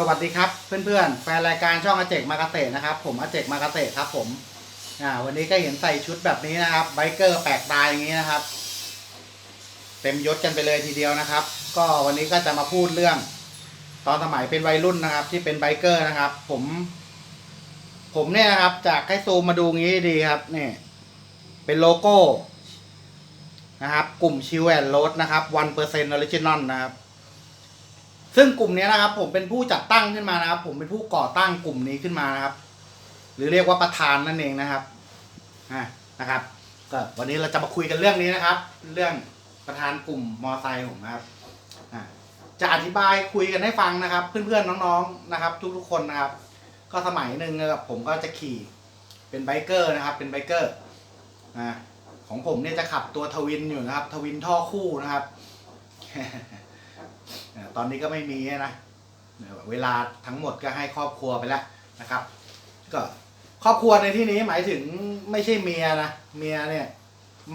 สวัสดีครับเพื่อนๆแฟนรายการช่องอาเจกมาเกษตรนะครับ ผมอาเจกมาเกษตรครับผมอ่าวันนี้ก็เห็นใส่ชุดแบบนี้นะครับไบเกอร์แปลกตายอย่างนี้นะครับ เต็มยศกันไปเลยทีเดียวนะครับ ก็วันนี้ก็จะมาพูดเรื่อง ตอนสมัยเป็นวัยรุ่นนะครับ ที่เป็นไบเกอร์นะครับ ผม ผมเนี่ยนะครับ จากให้ซูมมาดูงี้ดีครับนี่เป็นโลโก้นะครับ กลุ่มชิวแอนโรดนะครับวันเปอร์เซ็นต์ออริจินอลนะครับ ซึ่งกลุ่มนี้นะครับ ผมเป็นผู้จัดตั้งขึ้นมานะครับ ผมเป็นผู้ก่อตั้งกลุ่มนี้ขึ้นมานะครับ หรือเรียกว่าประธานนั่นเองนะครับอ่านะครับก็วันนี้เราจะมาคุยกันเรื่องนี้นะครับ เรื่องประธานกลุ่มมอไซค์ผมนะครับอ่าจะอธิบายคุยกันให้ฟังนะครับ เพื่อนๆน้องๆนะครับ ทุกๆคนนะครับ ก็สมัยหนึ่งนะครับผมก็จะขี่เป็นไบเกอร์นะครับ เป็นไบเกอร์อ่าของผมเนี่ยจะขับตัวทวินอยู่นะครับ ทวินท่อคู่นะครับ ตอนนี้ก็ไม่มีนะเวลาทั้งหมดก็ให้ครอบครัวไปแล้วนะครับ ก็ครอบครัวในที่นี้หมายถึงไม่ใช่เมียนะเมียเนี่ย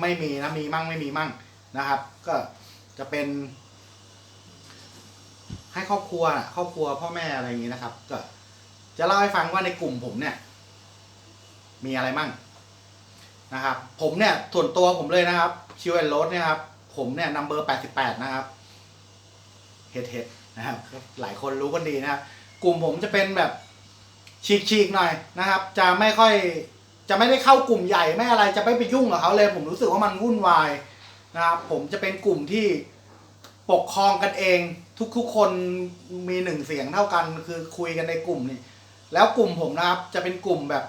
ไม่มีนะมีมั่งไม่มีมั่งนะครับ ก็จะเป็น ให้ครอบครัวนะครอบครัวพ่อแม่อะไรอย่างนี้นะครับ ก็จะเล่าให้ฟังว่าในกลุ่มผมเนี่ย มีอะไรมั่งนะครับ ผมเนี่ยส่วนตัวผมเลยนะครับชิวแอนโรสเนี่ยครับผมเนี่ยนัมเบอร์แปดสิบแปดนะครับ เฮดเฮดนะครับ หลายคนรู้กันดีนะครับกลุ่มผมจะเป็นแบบฉีกๆหน่อยนะครับ จะไม่ค่อยจะไม่ได้เข้ากลุ่มใหญ่ไม่อะไรจะไม่ไปยุ่งกับเขาเลย ผมรู้สึกว่ามันวุ่นวายนะครับผมจะเป็นกลุ่มที่ปกครองกันเอง ทุกๆคนมีหนึ่งเสียงเท่ากัน คือคุยกันในกลุ่มนี่แล้วกลุ่มผมนะครับ จะเป็นกลุ่มแบบ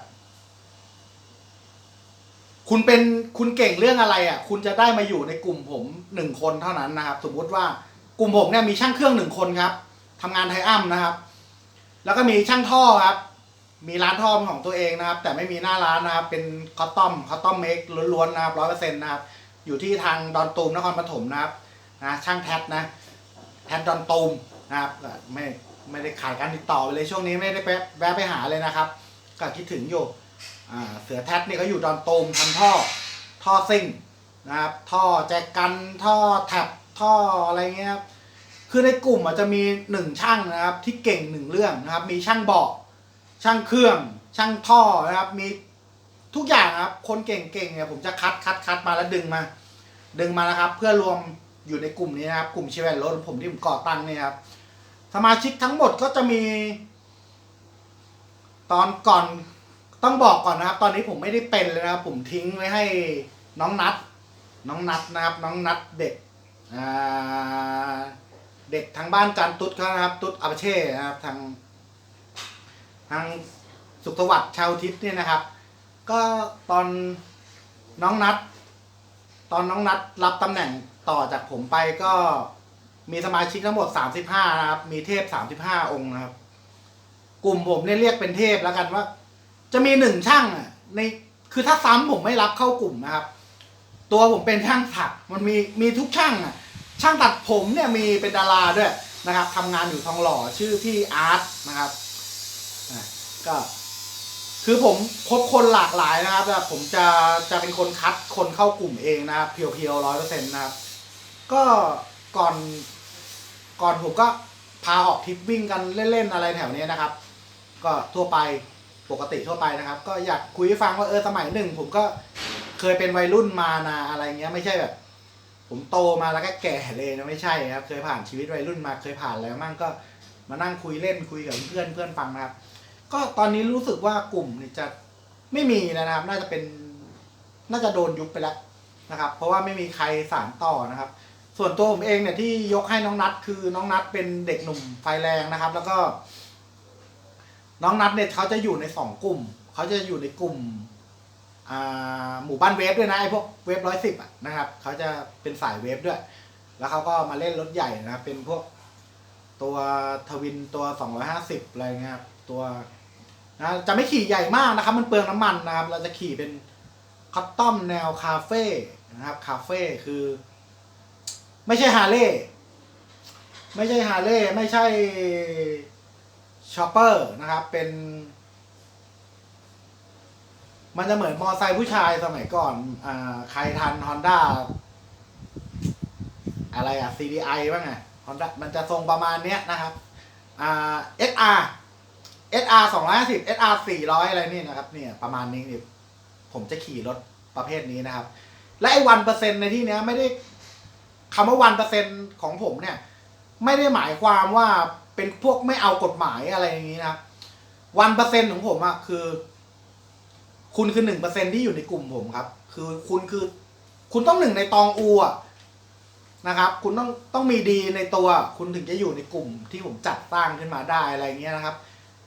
คุณเป็นคุณเก่งเรื่องอะไรอะ คุณจะได้มาอยู่ในกลุ่มผมหนึ่งคนเท่านั้นนะครับ สมมุติว่า กลุ่มผมเนี่ยมีช่างเครื่องหนึ่งคนครับทำงานไทอัมนะครับ แล้วก็มีช่างท่อครับ มีร้านท่อของตัวเองนะครับ แต่ไม่มีหน้าร้านนะครับ เป็นคอตตอมคอตตอมเมคล้วนๆนะครับร้อยเปอร์เซ็นต์นะครับ อยู่ที่ทางดอนตูมนครปฐมนะครับนะช่างแท็นะแท็ดอนตูมนะครับไม่ไม่ได้ขายการติดต่อไปเลยช่วงนี้ไม่ได้ไปแวะไปหาเลยนะครับก็คิดถึงอยู่เสือแท็ดนี่เขาอยู่ดอนตูมทำท่อท่อซิ่งนะครับท่อแจกันท่อแท็บท่ออะไรเงี้ยครับ คือในกลุ่มอาจจะมีหนึ่งช่างนะครับที่เก่งหนึ่งเรื่องนะครับ มีช่างเบาะช่างเครื่อง ช่างท่อนะครับ มีทุกอย่างครับ คนเก่งๆเนี่ยผมจะคัดคัดคัดมาแล้วดึงมา ดึงมานะครับ เพื่อรวมอยู่ในกลุ่มนี้นะครับ กลุ่มเชฟแอนรถผมที่ผมก่อตั้งเนี่ยครับ สมาชิกทั้งหมดก็จะมี ตอนก่อนต้องบอกก่อนนะครับ ตอนนี้ผมไม่ได้เป็นเลยนะครับ ผมทิ้งไว้ให้น้องนัด น้องนัดนะครับ น้องนัดเด็กอ่า เด็กทางบ้านจันตุ๊ดเขานะครับ ตุ๊ดอาเช่นะครับทาง ทางสุขสวัสดิ์ชาวทิศเนี่ยนะครับ ก็ตอนน้องนัด ตอนน้องนัดรับตำแหน่งต่อจากผมไปก็มีสมาชิกทั้งหมด 35 นะครับ มีเทพ 35 องค์นะครับ กลุ่มผมเนี่ยเรียกเป็นเทพแล้วกันว่า จะมีหนึ่งช่างอะในคือถ้าซ้ำผมไม่รับเข้ากลุ่มนะครับ ตัวผมเป็นช่างถัก มันมีมีทุกช่างอะ ช่างตัดผมเนี่ยมีเป็นดาราด้วยนะครับทำงานอยู่ทองหล่อชื่อพี่อาร์ตนะครับก็คือผมคบคนหลากหลายนะครับแต่ผมจะจะเป็นคนคัดคนเข้ากลุ่มเองนะครับเพียวๆร้อยเปอร์เซ็นต์นะครับ ก็ก่อนก่อนผมก็พาออกทริปวิ่งกันเล่นๆอะไรแถวเนี้ยนะครับ ก็ทั่วไปปกติทั่วไปนะครับ ก็อยากคุยให้ฟังว่าเออสมัยหนึ่ง ผมก็เคยเป็นวัยรุ่นมานะอะไรเงี้ยไม่ใช่แบบ ผมโตมาแล้วก็แก่เลยนะไม่ใช่ครับ เคยผ่านชีวิตวัยรุ่นมาเคยผ่านแล้วมั่งก็มานั่งคุยเล่นคุยกับเพื่อนเพื่อนฟังนะครับ ก็ตอนนี้รู้สึกว่ากลุ่มนี่จะไม่มีแล้วนะครับ น่าจะเป็นน่าจะโดนยุบไปแล้วนะครับ เพราะว่าไม่มีใครสานต่อนะครับ ส่วนตัวผมเองเนี่ยที่ยกให้น้องนัดคือน้องนัดเป็นเด็กหนุ่มไฟแรงนะครับ แล้วก็ น้องนัดเนี่ยเขาจะอยู่ในสองกลุ่ม เขาจะอยู่ในกลุ่ม หมู่บ้านเวฟด้วยนะไอ้พวกเวฟร้อยสิบนะครับเขาจะเป็นสายเวฟด้วย แล้วเขาก็มาเล่นรถใหญ่นะเป็นพวกตัวทวินตัวสองร้อยห้าสิบอะไรเงี้ยครับตัวนะจะไม่ขี่ใหญ่มากนะครับ มันเปลืองน้ำมันนะครับ เราจะขี่เป็นคัตตอมแนวคาเฟ่นะครับคาเฟ่คือ ไม่ใช่ฮาร์เลย์ไม่ใช่ฮาร์เลย์ไม่ใช่ชอปเปอร์นะครับ เป็น มันจะเหมือนมอไซค์ผู้ชายสมัยก่อน อ่า ใครทันฮอนด้าอะไรอะ CDI บ้างอะฮอนด้ามันจะทรงประมาณเนี้ยนะครับ อ่า SR SR สองร้อยห้าสิบ SR สี่ร้อยอะไรนี่นะครับ เนี่ยประมาณนี้นี่ผมจะขี่รถประเภทนี้นะครับ และไอ้วันเปอร์เซ็นในที่เนี้ยไม่ได้คำว่าวันเปอร์เซ็นของผมเนี่ย ไม่ได้หมายความว่าเป็นพวกไม่เอากฎหมายอะไรอย่างนี้นะวันเปอร์เซ็นของผมอะคือ คุณคือหนึ่งเปอร์เซ็นที่อยู่ในกลุ่มผมครับ คือคุณคือ คุณต้องหนึ่งในตองอูอะนะครับ คุณต้องต้องมีดีในตัว คุณถึงจะอยู่ในกลุ่มที่ผมจัดตั้งขึ้นมาได้อะไรเงี้ยนะครับ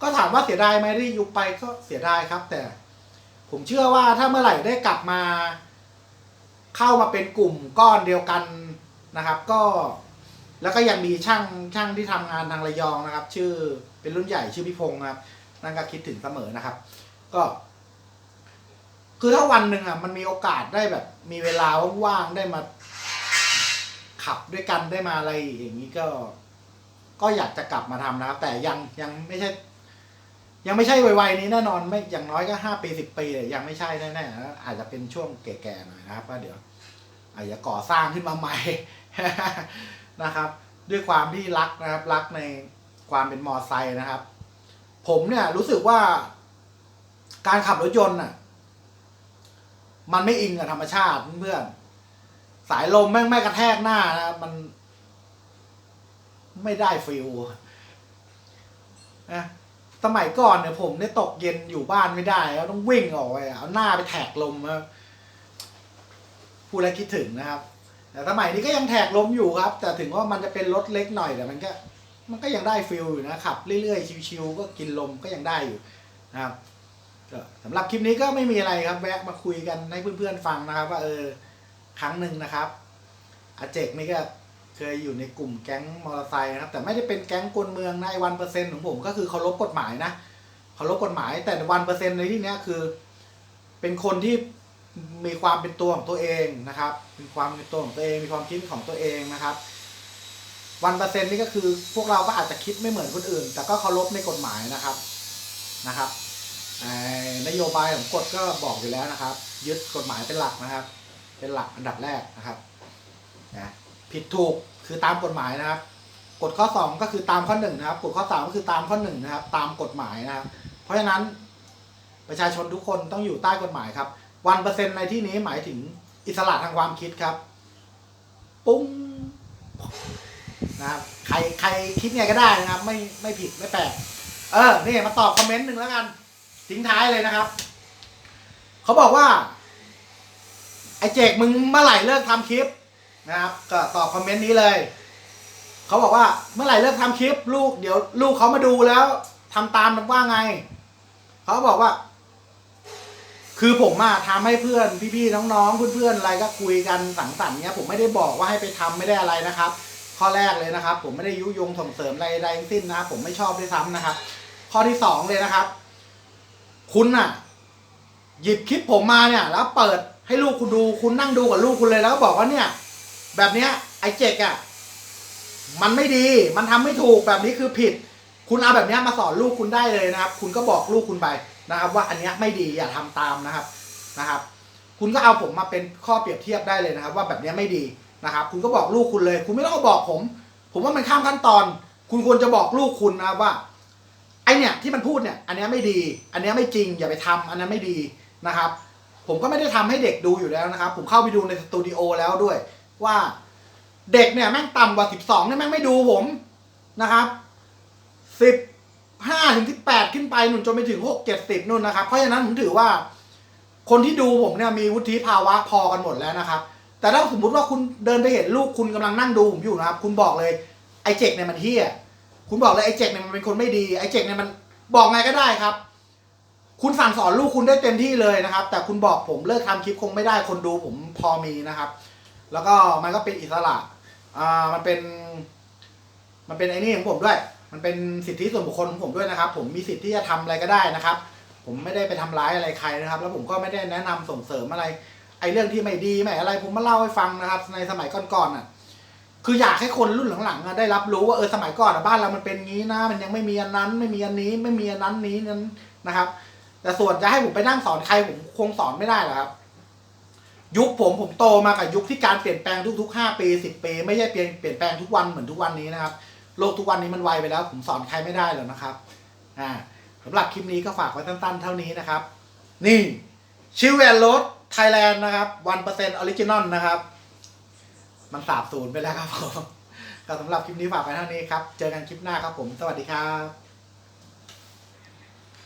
ก็ถามว่าเสียดายไหมที่ยุบไปก็เสียดายครับ แต่ ผมเชื่อว่าถ้าเมื่อไหร่ได้กลับมา เข้ามาเป็นกลุ่มก้อนเดียวกันนะครับ ก็แล้วก็ยังมีช่างช่างที่ทำงานทางระยองนะครับ ชื่อเป็นรุ่นใหญ่ชื่อพี่พงศ์นะครับนั่นก็คิดถึงเสมอนะครับ ก็ คือถ้าวันหนึ่งอะมันมีโอกาสได้แบบ มีเวลาว่างๆได้มา ขับด้วยกันได้มาอะไรอย่างนี้ก็ ก็อยากจะกลับมาทำนะครับ แต่ยังยังไม่ใช่ ยังไม่ใช่วัยๆนี้แน่นอนไม่อย่างน้อยก็ห้าปีสิบปีเลยยังไม่ใช่แน่ๆนะอาจจะเป็นช่วงแก่ๆหน่อยนะครับว่าเดี๋ยวอาจจะก่อสร้างขึ้นมาใหม่นะครับ ด้วยความที่รักนะครับ รักในความเป็นมอไซค์นะครับ ผมเนี่ยรู้สึกว่า การขับรถยนต์น่ะ มันไม่อิงกับธรรมชาติเพื่อนสายลมแม่งไม่กระแทกหน้านะมัน ไม่ได้ฟิลนะสมัยก่อนเนี่ยผมเนี่ยตกเย็นอยู่บ้านไม่ได้แล้วต้องวิ่งออกไปเอาหน้าไปแทกลมนะพูดแล้วคิดถึงนะครับ แต่สมัยนี้ก็ยังแทกลมอยู่ครับ แต่ถึงว่ามันจะเป็นรถเล็กหน่อยแต่มันก็ มันก็ยังได้ฟิลอยู่นะขับเรื่อยๆชิวๆก็กินลมก็ยังได้อยู่นะครับ ก็สำหรับคลิปนี้ก็ไม่มีอะไรครับ แวะมาคุยกันให้เพื่อนๆฟังนะครับ ว่าเออครั้งหนึ่งนะครับอาเจกนี่ก็เคยอยู่ในกลุ่มแก๊งมอเตอร์ไซค์นะครับ แต่ไม่ได้เป็นแก๊งกลเมืองนะไอ้วันเปอร์เซ็นต์ของผมก็คือเคารพกฎหมายนะเคารพกฎหมายแต่วันเปอร์เซ็นต์ในที่นี้คือ เป็นคนที่มีความเป็นตัวของตัวเองนะครับมีความเป็นตัวของตัวเอง มีความคิดของตัวเองนะครับ วันเปอร์เซ็นต์นี่ก็คือ พวกเราก็อาจจะคิดไม่เหมือนคนอื่น แต่ก็เคารพในกฎหมายนะครับนะครับ นโยบายของกฎก็บอกอยู่แล้วนะครับ ยึดกฎหมายเป็นหลักนะครับ เป็นหลักอันดับแรกนะครับนะผิดถูกคือตามกฎหมายนะครับกฎข้อสองก็คือตามข้อหนึ่งนะครับกฎข้อสามก็คือตามข้อหนึ่งนะครับ ตามกฎหมายนะครับ เพราะฉะนั้นประชาชนทุกคนต้องอยู่ใต้กฎหมายครับวันเปอร์เซ็นต์ในที่นี้หมายถึงอิสระทางความคิดครับ ปุ้งนะครับใครใครคิดไงก็ได้นะครับ ไม่ไม่ผิดไม่แปลกเออนี่มาตอบคอมเมนต์หนึ่งแล้วกัน ทิ้งท้ายเลยนะครับ เขาบอกว่า ไอ้เจกมึงเมื่อไหร่เลิกทำคลิปนะครับ ก็ตอบคอมเมนต์นี้เลย เขาบอกว่าเมื่อไหร่เลิกทำคลิป ลูกเดี๋ยวลูกเขามาดูแล้วทำตามมันว่าไง เขาบอกว่า คือผมอะทำให้เพื่อนพี่ๆน้องๆเพื่อนๆอะไรก็คุยกันสังสรรค์เนี้ยผมไม่ได้บอกว่าให้ไปทำไม่ได้อะไรนะครับ ข้อแรกเลยนะครับ ผมไม่ได้ยุยงส่งเสริมอะไรใดทั้งสิ้นนะครับผมไม่ชอบด้วยซ้ำนะครับ ข้อที่สองเลยนะครับ คุณน่ะ หยิบคลิปผมมาเนี่ย แล้วเปิดให้ลูกคุณดูคุณนั่งดูกับลูกคุณเลยแล้วก็บอกว่าเนี่ย แบบเนี้ยไอ้เจกอะมันไม่ดีมันทำไม่ถูกแบบนี้คือผิด คุณเอาแบบเนี้ยมาสอนลูกคุณได้เลยนะครับ คุณก็บอกลูกคุณไปนะครับ ว่าอันเนี้ยไม่ดีอย่าทำตามนะครับนะครับ คุณก็เอาผมมาเป็นข้อเปรียบเทียบได้เลยนะครับ ว่าแบบเนี้ยไม่ดีนะครับ คุณก็บอกลูกคุณเลย คุณไม่ต้องบอกผม ผมว่ามันข้ามขั้นตอน คุณควรจะบอกลูกคุณนะครับว่า ไอเนี่ยที่มันพูดเนี่ยอันนี้ไม่ดี อันนี้ไม่จริงอย่าไปทำอันนั้นไม่ดีนะครับ ผมก็ไม่ได้ทำให้เด็กดูอยู่แล้วนะครับ ผมเข้าไปดูในสตูดิโอแล้วด้วย ว่าเด็กเนี่ยแม่งต่ำกว่าสิบสองเนี่ยแม่งไม่ดูผมนะครับสิบห้าถึงสิบแปดขึ้นไปหนุนจนไปถึงหกเจ็ดสิบนู่นนะครับ เพราะฉะนั้นผมถือว่า คนที่ดูผมเนี่ยมีวุฒิภาวะพอกันหมดแล้วนะครับ แต่ถ้าสมมติว่าคุณเดินไปเห็นลูกคุณกำลังนั่งดูผมอยู่นะครับ คุณบอกเลยไอ้เจกเนี่ยมันเฮี้ย คุณบอกเลยไอ้เจกเนี่ยมันเป็นคนไม่ดีไอ้เจกเนี่ยมันบอกไงก็ได้ครับ คุณสั่งสอนลูกคุณได้เต็มที่เลยนะครับ แต่คุณบอกผมเลิกทำคลิปคงไม่ได้คนดูผมพอมีนะครับ แล้วก็มันก็เป็นอิสระอ่ามันเป็น มันเป็นไอ้นี่ของผมด้วย มันเป็นสิทธิส่วนบุคคลของผมด้วยนะครับ ผมมีสิทธิ์ที่จะทำอะไรก็ได้นะครับ ผมไม่ได้ไปทำร้ายอะไรใครนะครับ แล้วผมก็ไม่ได้แนะนำส่งเสริมอะไรไอ้เรื่องที่ไม่ดีไม่อะไร ผมมาเล่าให้ฟังนะครับ ในสมัยก่อนๆน่ะ คืออยากให้คนรุ่นหลังๆได้รับรู้ว่าเออสมัยก่อนบ้านเรามันเป็นงี้นะ มันยังไม่มีอันนั้นไม่มีอันนี้ไม่มีอันนั้นนี้นั้นนะครับ แต่ส่วนจะให้ผมไปนั่งสอนใครผมคงสอนไม่ได้หรอกครับ ยุคผมผมโตมากับยุคที่การเปลี่ยนแปลงทุกๆห้าปีสิบปีไม่ใช่เปลี่ยนเปลี่ยนแปลงทุกวันเหมือนทุกวันนี้นะครับ โลกทุกวันนี้มันไวไปแล้ว ผมสอนใครไม่ได้หรอกนะครับ อ่าสำหรับคลิปนี้ก็ฝากไว้สั้นๆ เท่านี้นะครับ นี่ชิวแอนโรดไทยแลนด์นะครับวันเปอร์เซ็นต์ออริจินอลนะครับ มันสาบสูญไปแล้วครับผมก็สำหรับคลิปนี้ฝากไว้เท่านี้ครับ เจอกันคลิปหน้าครับผม สวัสดีครับ